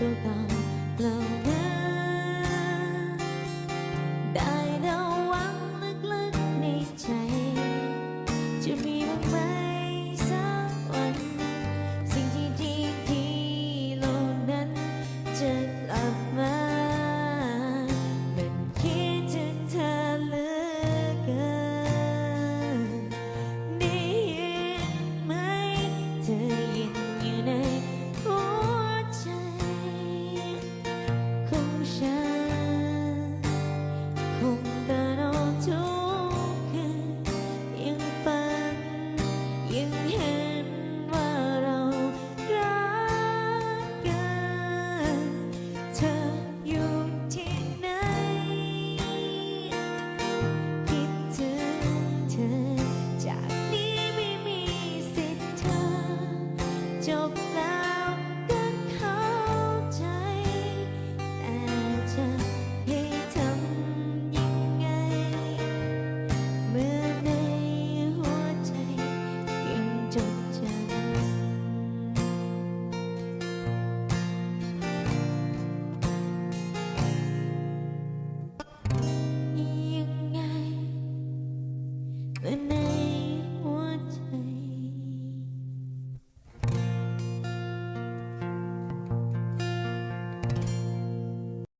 ตัวเก่าเหล่านั้นได้แล้ว Joe.